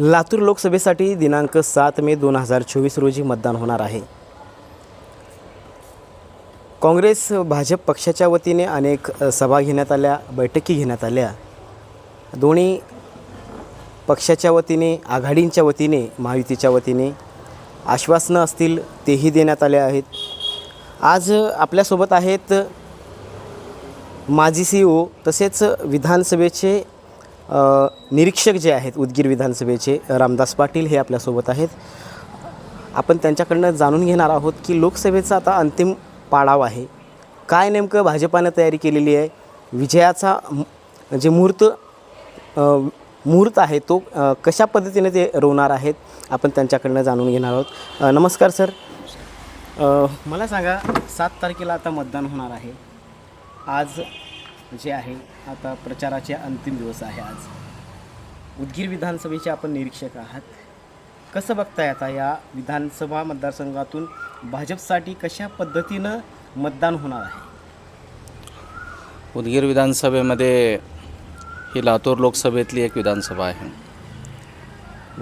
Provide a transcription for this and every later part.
लातूर लोकसभेसाठी दिनांक सात मे दोन हजार चोवीस रोजी मतदान होणार आहे. काँग्रेस भाजप पक्षाच्या वतीने अनेक सभा घेण्यात आल्या बैठकी घेण्यात आल्या. दोन्ही पक्षाच्या वतीने आघाडींच्या वतीने महायुतीच्या वतीने आश्वासनं असतील तेही देण्यात आले आहेत. आज आपल्यासोबत आहेत माजी सी ओ तसेच विधानसभेचे निरीक्षक जे आहेत उदगीर विधानसभेचे रामदास पाटील हे आपल्यासोबत आहेत. आपण त्यांच्याकडनं जाणून घेणार आहोत की लोकसभेचा आता अंतिम पाडाव आहे. काय नेमकं भाजपानं तयारी केलेली आहे? विजयाचा जे मुहूर्त मुहूर्त आहे तो कशा पद्धतीने ते रोवणार आहेत? आपण त्यांच्याकडनं जाणून घेणार आहोत. नमस्कार सर. मला सांगा सात तारखेला आता मतदान होणार आहे. आज जे आहे आता प्रचाराचे अंतिम दिवस आहे आज. उदगीर विधानसभेचे आपण निरीक्षक आहात. कसं बघताय आता या विधानसभा मतदारसंघातून भाजपसाठी कशा पद्धतीनं मतदान होणार आहे? उदगीर विधानसभेमध्ये ही लातूर लोकसभेतली एक विधानसभा आहे.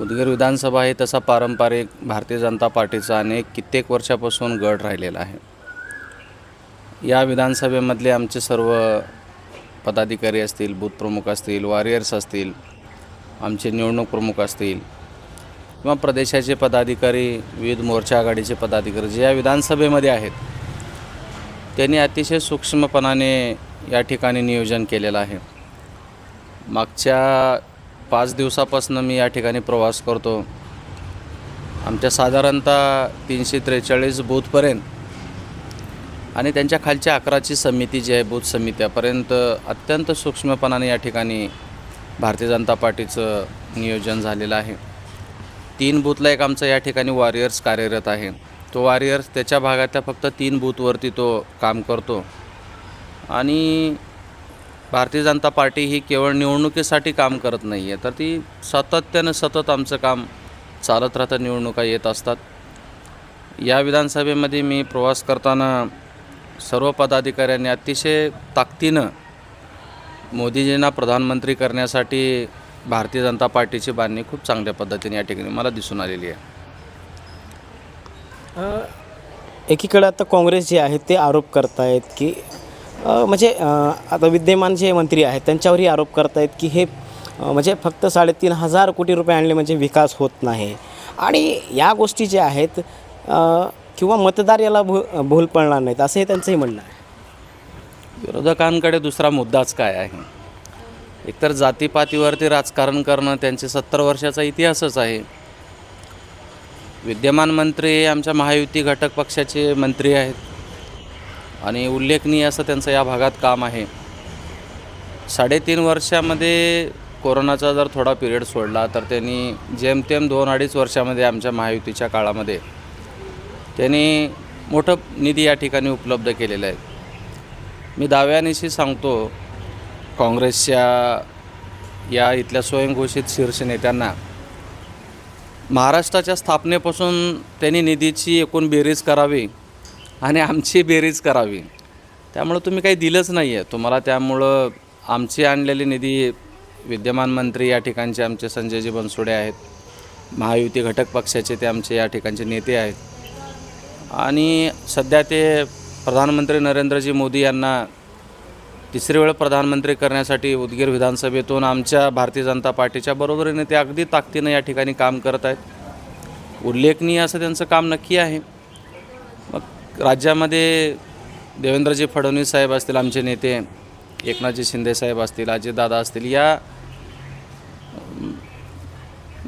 उदगीर विधानसभा हे तसा पारंपरिक भारतीय जनता पार्टीचा अनेक कित्येक वर्षापासून गड राहिलेला आहे. या विधानसभेमधले आमचे सर्व पदाधिकारी असतील बूथ प्रमुख असतील वॉरियर्स असतील आमचे निवडणूक प्रमुख असतील किंवा प्रदेशाचे पदाधिकारी विविध मोर्चा आघाडीचे पदाधिकारी जे या विधानसभेमध्ये आहेत त्यांनी अतिशय सूक्ष्मपणाने या ठिकाणी नियोजन केलेलं आहे. मागच्या पाच दिवसापासून मी या ठिकाणी प्रवास करतो. आमच्या साधारणतः तीनशे त्रेचाळीस बूथपर्यंत आणि त्यांच्या खालच्या अकराची समिती जी आहे बूथ समित्यापर्यंत अत्यंत सूक्ष्मपणाने या ठिकाणी भारतीय जनता पार्टीचं नियोजन झालेलं आहे. तीन बूथला एक आमचा या ठिकाणी वॉरियर्स कार्यरत आहे. तो वॉरियर्स त्याच्या भागातल्या फक्त तीन बूथवरती तो काम करतो. आणि भारतीय जनता पार्टी ही केवळ निवडणुकीसाठी काम करत नाही आहे तर ती सातत्यानं सतत आमचं काम चालत राहतं निवडणुका येत असतात. या विधानसभेमध्ये मी प्रवास करताना सर्व पदाधिकाऱ्यांनी अतिशय ताकदीनं मोदीजींना प्रधानमंत्री करण्यासाठी भारतीय जनता पार्टीची बांधणी खूप चांगल्या पद्धतीने या ठिकाणी मला दिसून आलेली आहे. एकीकडे आता काँग्रेस जे आहे ते आरोप करतायत की म्हणजे आता विद्यमान जे मंत्री आहेत त्यांच्यावरही आरोप करतायत की हे म्हणजे फक्त साडेतीन हजार कोटी रुपये आणले म्हणजे विकास होत नाही. आणि या गोष्टी ज्या आहेत किंवा मतदार याला भू भूल पडणार नाहीत असं हे त्यांचंही म्हणणं आहे. विरोधकांकडे दुसरा मुद्दाच काय आहे? एकतर जातीपातीवरती राजकारण करणं त्यांचे सत्तर वर्षाचा इतिहासच आहे. विद्यमान मंत्री आमच्या महायुती घटक पक्षाचे मंत्री आहेत. आणि उल्लेखनीय असं त्यांचं या भागात काम आहे. साडेतीन वर्षामध्ये कोरोनाचा जर थोडा पिरियड सोडला तर त्यांनी जेमतेम दोन अडीच वर्षामध्ये आमच्या महायुतीच्या काळामध्ये त्यांनी मोठं निधी या ठिकाणी उपलब्ध केलेलं आहे. मी दाव्यानिशी सांगतो काँग्रेसच्या या इथल्या स्वयंघोषित शीर्ष नेत्यांना महाराष्ट्राच्या स्थापनेपासून त्यांनी निधीची एकूण बेरीज करावी आणि आमची बेरीज करावी. त्यामुळं तुम्ही काही दिलंच नाही आहे तुम्हाला त्यामुळं आमची आणलेली निधी विद्यमान मंत्री या ठिकाणचे आमचे संजयजी बनसोडे आहेत महायुती घटक पक्षाचे ते आमचे या ठिकाणचे नेते आहेत. आणि सध्या ते प्रधानमंत्री नरेंद्रजी मोदी यांना तिसरी वेळ प्रधानमंत्री करण्यासाठी उदगीर विधानसभेतून आमच्या भारतीय जनता पार्टीच्या बरोबरीने ते अगदी ताकदीनं या ठिकाणी काम करत आहेत. उल्लेखनीय असं त्यांचं काम नक्की आहे. मग राज्यामध्ये देवेंद्रजी फडणवीस साहेब असतील आमचे नेते एकनाथजी शिंदे साहेब असतील अजितदादा असतील या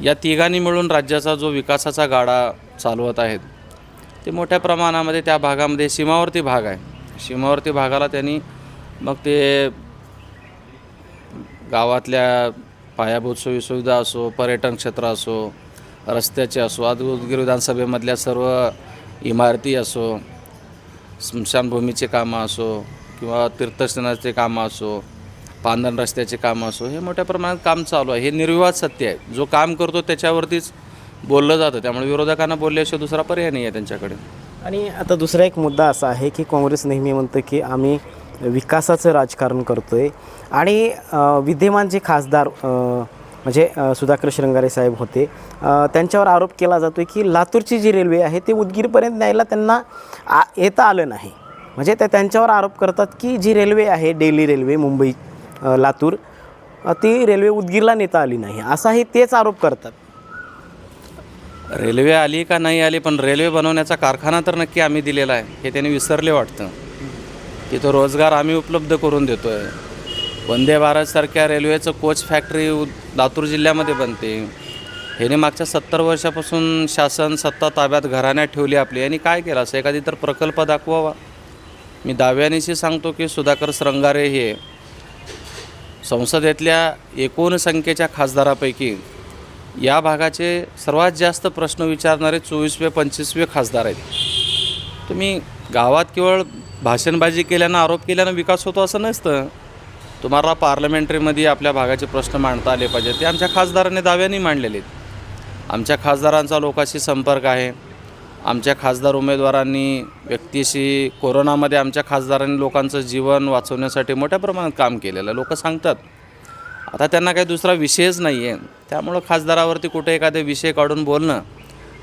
या तिघांनी मिळून राज्याचा जो विकासाचा गाडा चालवत आहेत ते मोठ्या प्रमाणामध्ये त्या भागामध्ये सीमावर्ती भाग आहे. सीमावर्ती भागाला त्यांनी मग ते गावातल्या पायाभूत सोयीसुविधा असो पर्यटन क्षेत्र असो रस्त्याचे असो आज विधानसभेमधल्या सर्व इमारती असो स्मशानभूमीचे कामं असो किंवा तीर्थस्थानाचे कामं असो पांधन रस्त्याचे कामं असो हे मोठ्या प्रमाणात काम चालू आहे. हे निर्विवाद सत्य आहे. जो काम करतो त्याच्यावरतीच बोललं जातं. त्यामुळे विरोधकांना बोलल्याशिवाय दुसरा पर्याय नाही आहे त्यांच्याकडे. आणि आता दुसरा एक मुद्दा असा आहे की काँग्रेस नेहमी म्हणतं की आम्ही विकासाचं राजकारण करतो आहे आणि विद्यमान जे खासदार म्हणजे सुधाकर श्रंगारे साहेब होते त्यांच्यावर आरोप केला जातो आहे की लातूरची जी रेल्वे आहे ती उदगीरपर्यंत न्यायला त्यांना आ येता आलं नाही. म्हणजे ते त्यांच्यावर आरोप करतात की जी रेल्वे आहे डेली रेल्वे मुंबई लातूर ती रेल्वे उदगीरला नेता आली नाही. असाही तेच आरोप करतात. रेल्वे आली का नाही आली पण रेल्वे बनवण्याचा कारखाना तर नक्की आम्ही दिलेला आहे हे त्यांनी विसरले वाटतं. तिथं रोजगार आम्ही उपलब्ध करून देतो आहे वंदे भारतसारख्या रेल्वेचं कोच फॅक्टरी उ- लातूर जिल्ह्यामध्ये बनते. ह्याने मागच्या सत्तर वर्षापासून शासन सत्ता ताब्यात घराण्यात ठेवली आपली. यांनी काय केलं? असं एखादी तर प्रकल्प दाखवावा. मी दाव्यानिशी सांगतो की सुधाकर श्रंगारे हे संसदेतल्या एकूण संख्येच्या खासदारापैकी या भागाचे सर्वात जास्त प्रश्न विचारणारे चोवीसवे पंचवीसवे खासदार आहेत. तुम्ही गावात केवळ भाषणबाजी केल्यानं आरोप केल्यानं विकास होतो असं नसतं. तुम्हाला पार्लमेंटरीमध्ये आपल्या भागाचे प्रश्न मांडता आले पाहिजे ते आमच्या खासदाराने दाव्याने मांडलेले आहेत. आमच्या खासदारांचा लोकांशी संपर्क आहे. आमच्या खासदार उमेदवारांनी व्यक्तीशी कोरोनामध्ये आमच्या खासदारांनी लोकांचं जीवन वाचवण्यासाठी मोठ्या प्रमाणात काम केलेलं लोक सांगतात आता त्यांना काही दुसरा विषयच नाही आहे त्यामुळं खासदारावरती कुठे एखादे विषय काढून बोलणं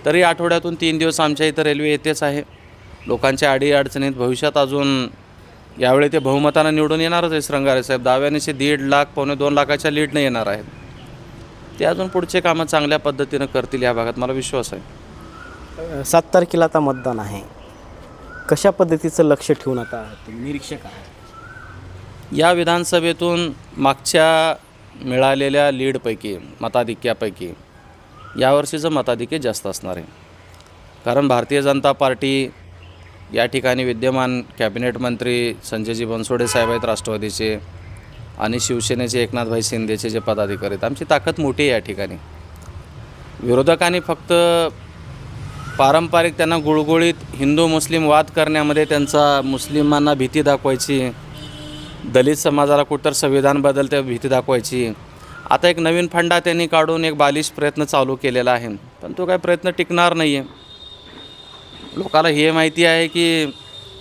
तरी आठवड्यातून तीन दिवस आमच्या इथं रेल्वे येतेच आहे. लोकांच्या अडीअडचणीत भविष्यात अजून यावेळी ते बहुमतानं निवडून येणारच आहे श्रंगारे साहेब. दाव्यानेशी दीड लाख पावणे दोन लाखाच्या लीडनं येणार आहेत. ते अजून पुढचे कामं चांगल्या पद्धतीनं करतील या भागात मला विश्वास आहे. सात तारखेला आता मतदान आहे. कशा पद्धतीचं लक्ष ठेवून आता निरीक्षक आहात? या विधानसभेतून मागच्या मिळालेल्या लीडपैकी मताधिक्यापैकी यावर्षीचं मताधिक्य जास्त असणार आहे. कारण भारतीय जनता पार्टी या ठिकाणी विद्यमान कॅबिनेट मंत्री संजयजी बनसोडे साहेब आहेत राष्ट्रवादीचे आणि शिवसेनेचे एकनाथभाई शिंदेचे जे पदाधिकारी आहेत. आमची ताकद मोठी आहे या ठिकाणी. विरोधकांनी फक्त पारंपरिक त्यांना गुळगुळीत हिंदू मुस्लिम वाद करण्यामध्ये त्यांचा मुस्लिमांना भीती दाखवायची दलित समाजाला कुठतर संविधान बदलते भीती दाखवायची. आता एक नवीन फंडा त्यांनी काढून एक बालिश प्रयत्न चालू केलेला आहे. पण तो काय प्रयत्न टिकणार नाही आहे लोकाला हे माहिती आहे की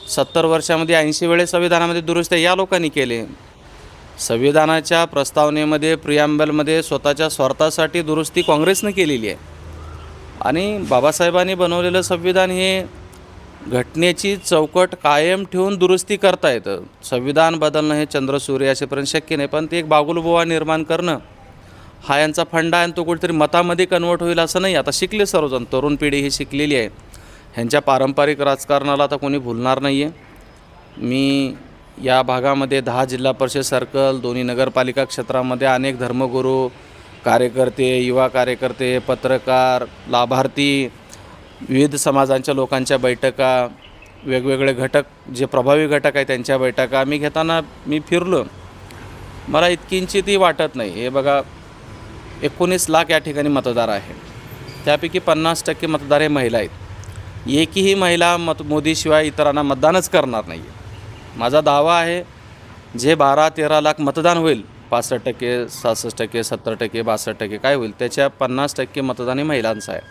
सत्तर वर्षामध्ये ऐंशी वेळेस संविधानामध्ये दुरुस्त्या या लोकांनी केले. संविधानाच्या प्रस्तावनेमध्ये प्रियांबलमध्ये स्वतःच्या स्वार्थासाठी दुरुस्ती काँग्रेसनं केलेली आहे. आणि बाबासाहेबांनी बनवलेलं संविधान हे घटनेची चौकट कायम ठेवून दुरुस्ती करता येतं. संविधान बदलणं हे चंद्र सूर्य असेपर्यंत शक्य नाही पण ते एक बागुलबुवा निर्माण करणं हा यांचा फंडा आहे आणि तो कुठेतरी मतामध्ये कन्वर्ट होईल असं नाही. आता शिकले सर्वजण तरुण पिढी ही शिकलेली आहे. ह्यांच्या पारंपरिक राजकारणाला आता कोणी भुलणार नाही आहे मी या भागामध्ये दहा जिल्हा परिषद सर्कल दोन्ही नगरपालिका क्षेत्रामध्ये अनेक धर्मगुरू कार्यकर्ते युवा कार्यकर्ते पत्रकार लाभार्थी विविध समाजांच्या लोकांच्या बैठका वेगवेगळे घटक जे प्रभावी घटक आहे त्यांच्या बैठका मी घेताना मी फिरलो. मला इतकींची वाटत नाही. हे बघा एकोणीस लाख या ठिकाणी मतदार आहे त्यापैकी पन्नास टक्के मतदार हे महिला आहेत. एकही महिला मत मोदीशिवाय इतरांना मतदानच करणार नाही माझा दावा आहे जे बारा तेरा लाख मतदान होईल पासष्ट टक्के सहासष्ट टक्के सत्तर टक्के बासष्ट टक्के काय होईल त्याच्या पन्नास टक्के मतदान हे महिलांचं आहे.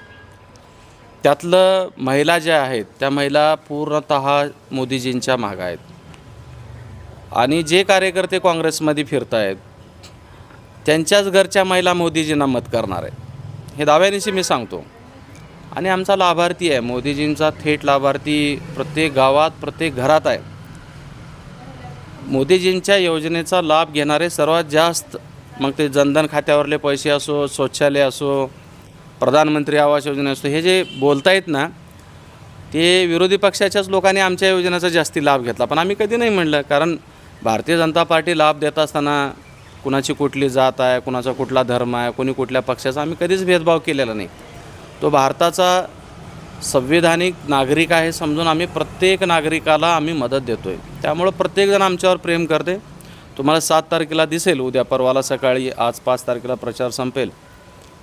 त्यातलं महिला ज्या आहेत त्या महिला पूर्णत मोदीजींच्या मागं आहेत. आणि जे कार्यकर्ते काँग्रेसमध्ये फिरत आहेत त्यांच्याच घरच्या महिला मोदीजींना मत करणार आहे हे दाव्यानिशी मी सांगतो. आणि आमचा लाभार्थी आहे मोदीजींचा थेट लाभार्थी प्रत्येक गावात प्रत्येक घरात आहे. मोदीजींच्या योजनेचा लाभ घेणारे सर्वात जास्त मग ते जनधन खात्यावरले पैसे असो शौचालय असो प्रधानमंत्री आवास योजना असतो हे जे बोलतायत ना ते विरोधी पक्षाच्याच लोकांनी आमच्या योजनेचा जास्ती लाभ घेतला. पण आम्ही कधी नाही म्हणलं कारण भारतीय जनता पार्टी लाभ देत असताना कुणाची कुठली जात आहे कुणाचा कुठला धर्म आहे कोणी कुठल्या पक्षाचा आम्ही कधीच भेदभाव केलेला नाही. तो भारताचा संविधानिक नागरिक आहे समजून आम्ही प्रत्येक नागरिकाला आम्ही मदत देतो आहे त्यामुळं प्रत्येकजण आमच्यावर प्रेम करते. तुम्हाला सात तारखेला दिसेल उद्या परवाला सकाळी आज पाच तारखेला प्रचार संपेल.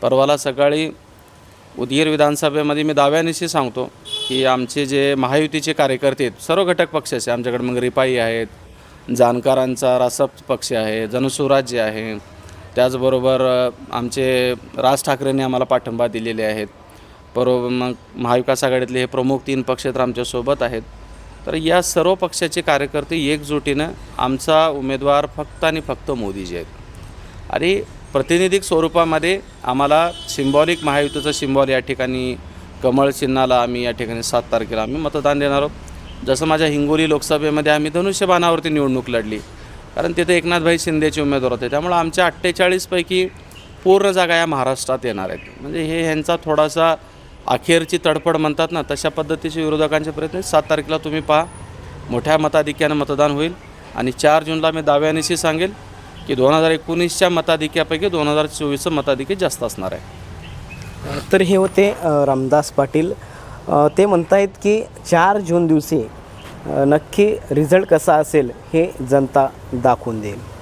परवाला सकाळी उदगीर विधानसभेमध्ये मी दाव्यानिशी सांगतो की आमचे जे महायुतीचे कार्यकर्ते आहेत सर्व घटक पक्षाचे आमच्याकडे मग रिपाई आहेत जाणकारांचा रासप पक्ष आहे जनसुराज्य आहे त्याचबरोबर आमचे राज ठाकरेंनी आम्हाला पाठिंबा दिलेले आहेत बरोबर मग महाविकास आघाडीतले हे प्रमुख तीन पक्ष तर आमच्यासोबत आहेत. तर या सर्व पक्षाचे कार्यकर्ते एकजुटीनं आमचा उमेदवार फक्त आणि फक्त मोदीजी आहेत. आणि प्रतिनिधिक स्वरूपामध्ये आम्हाला सिम्बॉलिक महायुतीचं सिम्बॉल या ठिकाणी कमळ चिन्हाला आम्ही या ठिकाणी सात तारखेला आम्ही मतदान देणार आहोत. जसं माझ्या हिंगोली लोकसभेमध्ये आम्ही धनुष्यबाणावरती निवडणूक लढली. कारण तिथे एकनाथभाई शिंदेचे उमेदवार होते. त्यामुळं आमच्या अठ्ठेचाळीसपैकी पूर्ण जागा या महाराष्ट्रात येणार आहेत. म्हणजे हे ह्यांचा थोडासा अखेरची तडफड म्हणतात ना तशा पद्धतीचे विरोधकांचे प्रयत्न सात तारखेला तुम्ही पहा मोठ्या मताधिक्यानं मतदान होईल. आणि चार जूनला मी दाव्यानिशी सांगेल. की दोन हजार एकोणीसच्या मताधिक्यापैकी दोन हजार चोवीसचं मताधिक्य जास्त असणार आहे. तर हे होते अ, रामदास पाटील. अ, ते म्हणतायत की चार जून दिवशी अ, नक्की रिझल्ट कसा असेल हे जनता दाखवून देईल.